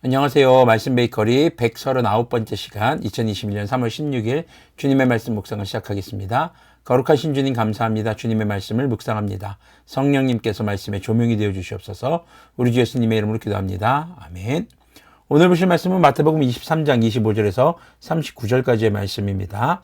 안녕하세요. 말씀 베이커리 139번째 시간 2021년 3월 16일 주님의 말씀 묵상을 시작하겠습니다. 거룩하신 주님 감사합니다. 주님의 말씀을 묵상합니다. 성령님께서 말씀에 조명이 되어 주시옵소서. 우리 주 예수님의 이름으로 기도합니다. 아멘. 오늘 보실 말씀은 마태복음 23장 25절에서 39절까지의 말씀입니다.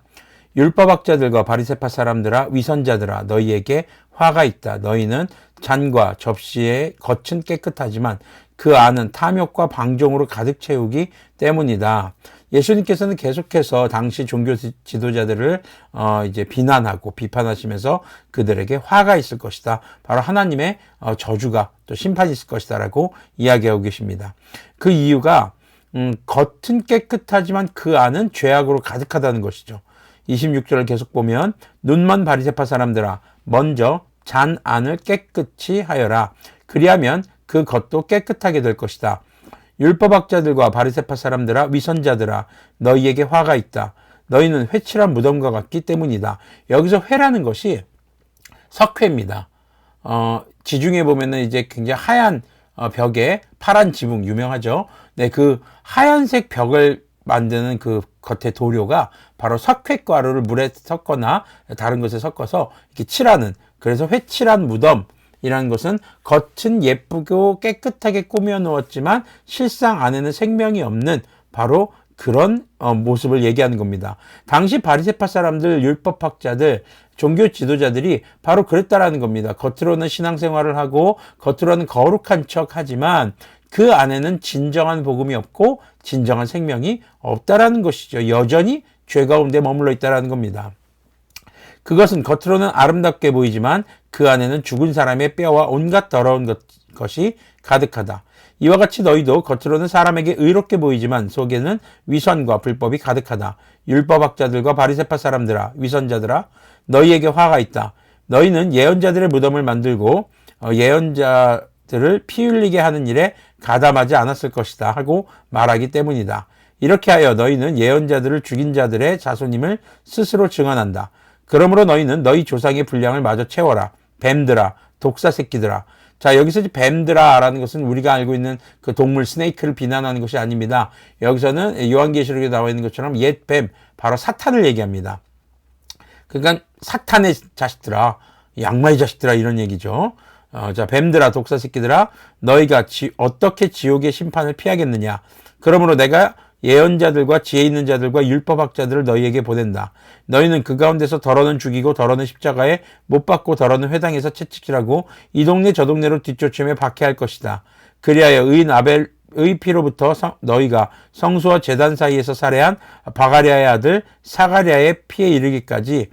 율법학자들과 바리새파 사람들아 위선자들아 너희에게 화가 있다. 너희는 잔과 접시의 겉은 깨끗하지만 그 안은 탐욕과 방종으로 가득 채우기 때문이다. 예수님께서는 계속해서 당시 종교 지도자들을 어 이제 비난하고 비판하시면서 그들에게 화가 있을 것이다. 바로 하나님의 어 저주가 또 심판이 있을 것이다라고 이야기하고 계십니다. 그 이유가 음 겉은 깨끗하지만 그 안은 죄악으로 가득하다는 것이죠. 26절을 계속 보면 눈만 바리새파 사람들아 먼저 잔 안을 깨끗이 하여라. 그리하면 그 겉도 깨끗하게 될 것이다. 율법학자들과 바리새파 사람들아 위선자들아 너희에게 화가 있다. 너희는 회칠한 무덤과 같기 때문이다. 여기서 회라는 것이 석회입니다. 어, 지중해 보면은 이제 굉장히 하얀 어, 벽에 파란 지붕 유명하죠. 네, 그 하얀색 벽을 만드는 그 겉에 도료가 바로 석회가루를 물에 섞거나 다른 것에 섞어서 이렇게 칠하는 그래서 회칠한 무덤 이라는 것은 겉은 예쁘고 깨끗하게 꾸며 놓았지만 실상 안에는 생명이 없는 바로 그런 어, 모습을 얘기하는 겁니다. 당시 바리세파 사람들, 율법학자들, 종교 지도자들이 바로 그랬다라는 겁니다. 겉으로는 신앙생활을 하고 겉으로는 거룩한 척 하지만 그 안에는 진정한 복음이 없고 진정한 생명이 없다라는 것이죠. 여전히 죄 가운데 머물러 있다라는 겁니다. 그것은 겉으로는 아름답게 보이지만 그 안에는 죽은 사람의 뼈와 온갖 더러운 것, 것이 가득하다. 이와 같이 너희도 겉으로는 사람에게 의롭게 보이지만 속에는 위선과 불법이 가득하다. 율법학자들과 바리새파 사람들아 위선자들아 너희에게 화가 있다. 너희는 예언자들의 무덤을 만들고 어, 예언자들을 피 흘리게 하는 일에 가담하지 않았을 것이다 하고 말하기 때문이다. 이렇게 하여 너희는 예언자들을 죽인 자들의 자손임을 스스로 증언한다. 그러므로 너희는 너희 조상의 분량을 마저 채워라. 뱀들아, 독사 새끼들아. 자, 여기서 뱀들아라는 것은 우리가 알고 있는 그 동물 스네이크를 비난하는 것이 아닙니다. 여기서는 요한계시록에 나와 있는 것처럼 옛 뱀, 바로 사탄을 얘기합니다. 그러니까 사탄의 자식들아, 양마의 자식들아 이런 얘기죠. 어, 자, 뱀들아, 독사 새끼들아, 너희가 지, 어떻게 지옥의 심판을 피하겠느냐? 그러므로 내가 예언자들과 지혜 있는 자들과 율법학자들을 너희에게 보낸다. 너희는 그 가운데서 더러는 죽이고 더러는 십자가에 못 박고 더러는 회당에서 채찍질하고 이 동네 저 동네로 뒤쫓으며 박해할 것이다. 그리하여 의인 아벨 의 피로부터 성, 너희가 성수와 재단 사이에서 살해한 바가리아의 아들 사가리아의 피에 이르기까지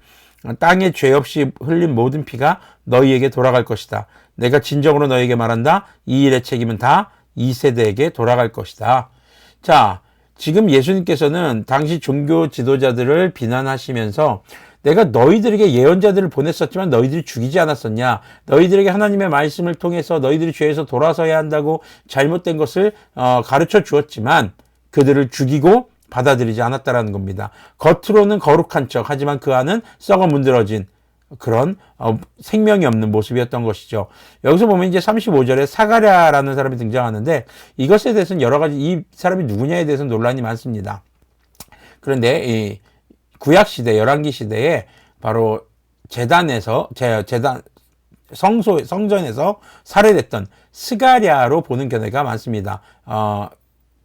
땅에 죄 없이 흘린 모든 피가 너희에게 돌아갈 것이다. 내가 진정으로 너희에게 말한다. 이 일의 책임은 다 이 세대에게 돌아갈 것이다. 자, 지금 예수님께서는 당시 종교 지도자들을 비난하시면서 내가 너희들에게 예언자들을 보냈었지만 너희들이 죽이지 않았었냐? 너희들에게 하나님의 말씀을 통해서 너희들이 죄에서 돌아서야 한다고 잘못된 것을 어, 가르쳐 주었지만 그들을 죽이고 받아들이지 않았다라는 겁니다. 겉으로는 거룩한 척 하지만 그 안은 썩어 문드러진 그런 어, 생명이 없는 모습이었던 것이죠. 여기서 보면 이제 35절에 사가랴라는 사람이 등장하는데 이것에 대해서는 여러 가지 이 사람이 누구냐에 대해서 논란이 많습니다. 그런데 이 구약 시대 열왕기 시대에 바로 재단에서 제 재단 성소 성전에서 살해됐던 스가랴로 보는 견해가 많습니다. 어,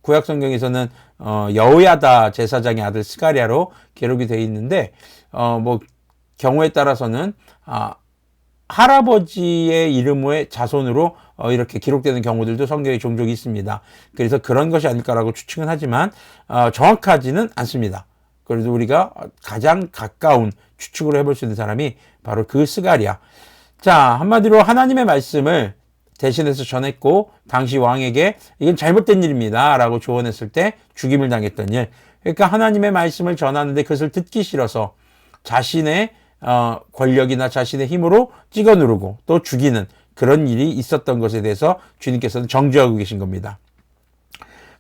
구약 성경에서는 어, 여호야다 제사장의 아들 스가랴로 기록이 되어 있는데 어, 뭐 경우에 따라서는 아, 할아버지의 이름의 자손으로 어, 이렇게 기록되는 경우들도 성경에 종종 있습니다. 그래서 그런 것이 아닐까라고 추측은 하지만 어, 정확하지는 않습니다. 그래도 우리가 가장 가까운 추측으로 해볼 수 있는 사람이 바로 그 스가리아. 자, 한마디로 하나님의 말씀을 대신해서 전했고 당시 왕에게 이건 잘못된 일입니다. 라고 조언했을 때 죽임을 당했던 일. 그러니까 하나님의 말씀을 전하는데 그것을 듣기 싫어서 자신의 어, 권력이나 자신의 힘으로 찍어 누르고 또 죽이는 그런 일이 있었던 것에 대해서 주님께서는 정죄하고 계신 겁니다.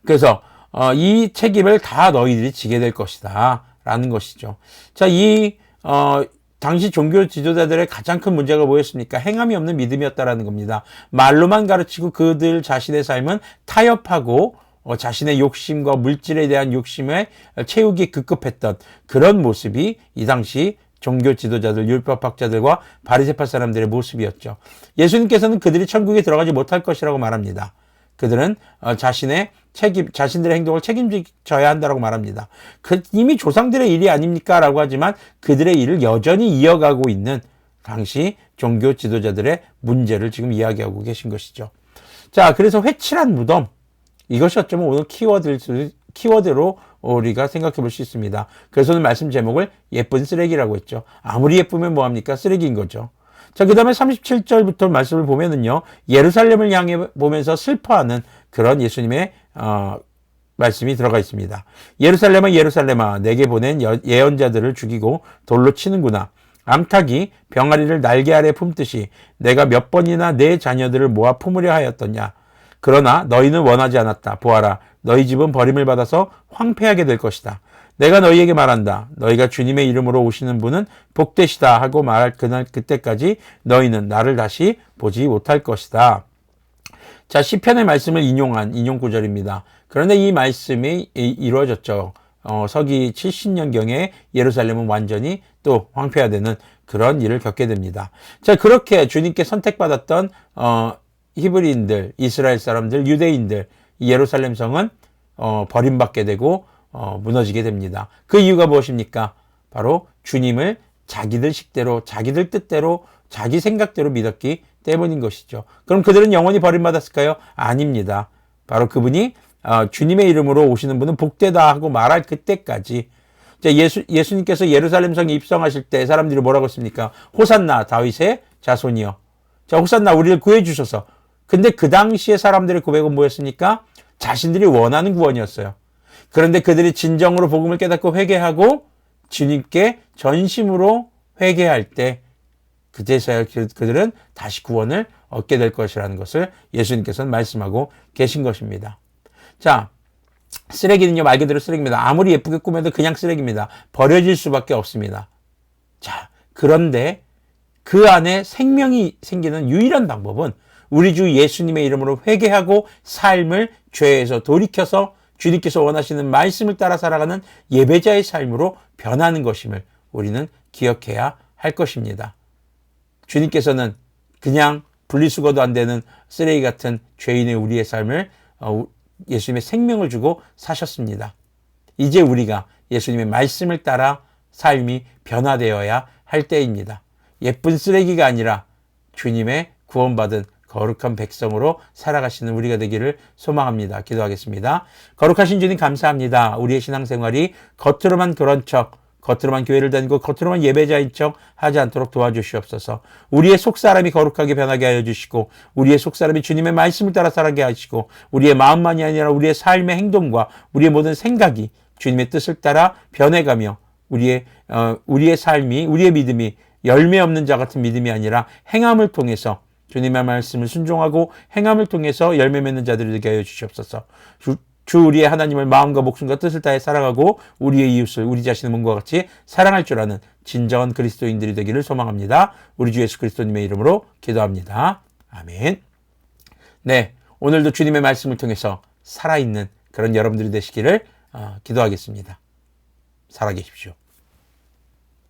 그래서 어, 이 책임을 다 너희들이 지게 될 것이다. 라는 것이죠. 자, 이, 어, 당시 종교 지도자들의 가장 큰 문제가 뭐였습니까? 행함이 없는 믿음이었다라는 겁니다. 말로만 가르치고 그들 자신의 삶은 타협하고, 어, 자신의 욕심과 물질에 대한 욕심에 채우기 급급했던 그런 모습이 이 당시 종교 지도자들, 율법학자들과 바리새파 사람들의 모습이었죠. 예수님께서는 그들이 천국에 들어가지 못할 것이라고 말합니다. 그들은 어, 자신의 책임, 자신들의 행동을 책임져야 한다고 말합니다. 그 이미 조상들의 일이 아닙니까 라고 하지만 그들의 일을 여전히 이어가고 있는 당시 종교 지도자들의 문제를 지금 이야기하고 계신 것이죠. 자, 그래서 회칠한 무덤 이것이 어쩌면 오늘 키워드 키워드로 우리가 생각해 볼 수 있습니다. 그래서 오늘 말씀 제목을 예쁜 쓰레기라고 했죠. 아무리 예쁘면 뭐합니까? 쓰레기인 거죠. 자, 그 다음에 37절부터 말씀을 보면은요, 예루살렘을 향해 보면서 슬퍼하는 그런 예수님의, 어, 말씀이 들어가 있습니다. 예루살렘아, 예루살렘아, 내게 보낸 예언자들을 죽이고 돌로 치는구나. 암탉이 병아리를 날개 아래 품듯이 내가 몇 번이나 내 자녀들을 모아 품으려 하였더냐. 그러나 너희는 원하지 않았다. 보아라. 너희 집은 버림을 받아서 황폐하게 될 것이다. 내가 너희에게 말한다. 너희가 주님의 이름으로 오시는 분은 복되시다 하고 말할 그날 그때까지 너희는 나를 다시 보지 못할 것이다. 자, 시편의 말씀을 인용한 인용 구절입니다. 그런데 이 말씀이 이루어졌죠. 어, 서기 70년경에 예루살렘은 완전히 또 황폐화되는 그런 일을 겪게 됩니다. 자, 그렇게 주님께 선택받았던 어, 히브리인들, 이스라엘 사람들, 유대인들, 예루살렘 성은 어, 버림받게 되고 어, 무너지게 됩니다. 그 이유가 무엇입니까? 바로 주님을 자기들 식대로, 자기들 뜻대로, 자기 생각대로 믿었기 때문인 것이죠. 그럼 그들은 영원히 버림받았을까요? 아닙니다. 바로 그분이 어, 주님의 이름으로 오시는 분은 복되다 하고 말할 그때까지 예수, 예수님께서 예루살렘 성에 입성하실 때 사람들이 뭐라고 했습니까? 호산나 다윗의 자손이요. 자, 호산나 우리를 구해 주셔서. 근데 그 당시에 사람들의 고백은 뭐였습니까? 자신들이 원하는 구원이었어요. 그런데 그들이 진정으로 복음을 깨닫고 회개하고 주님께 전심으로 회개할 때 그제서야 그, 그들은 다시 구원을 얻게 될 것이라는 것을 예수님께서는 말씀하고 계신 것입니다. 자, 쓰레기는요, 말 그대로 쓰레기입니다. 아무리 예쁘게 꾸며도 그냥 쓰레기입니다. 버려질 수밖에 없습니다. 자, 그런데 그 안에 생명이 생기는 유일한 방법은 우리 주 예수님의 이름으로 회개하고 삶을 죄에서 돌이켜서 주님께서 원하시는 말씀을 따라 살아가는 예배자의 삶으로 변하는 것임을 우리는 기억해야 할 것입니다. 주님께서는 그냥 분리수거도 안 되는 쓰레기 같은 죄인의 우리의 삶을 어, 예수님의 생명을 주고 사셨습니다. 이제 우리가 예수님의 말씀을 따라 삶이 변화되어야 할 때입니다. 예쁜 쓰레기가 아니라 주님의 구원받은 거룩한 백성으로 살아가시는 우리가 되기를 소망합니다. 기도하겠습니다. 거룩하신 주님 감사합니다. 우리의 신앙생활이 겉으로만 그런 척, 겉으로만 교회를 다니고 겉으로만 예배자인 척 하지 않도록 도와주시옵소서. 우리의 속사람이 거룩하게 변하게 하여 주시고 우리의 속사람이 주님의 말씀을 따라 살아게 하시고 우리의 마음만이 아니라 우리의 삶의 행동과 우리의 모든 생각이 주님의 뜻을 따라 변해가며 우리의 어, 우리의 삶이 우리의 믿음이 열매 없는 자 같은 믿음이 아니라 행함을 통해서 주님의 말씀을 순종하고 행함을 통해서 열매 맺는 자들이 되게 하여 주시옵소서. 주, 주 우리의 하나님을 마음과 목숨과 뜻을 다해 사랑하고 우리의 이웃을 우리 자신의 몸과 같이 사랑할 줄 아는 진정한 그리스도인들이 되기를 소망합니다. 우리 주 예수 그리스도님의 이름으로 기도합니다. 아멘. 네. 오늘도 주님의 말씀을 통해서 살아있는 그런 여러분들이 되시기를 어, 기도하겠습니다. 살아계십시오.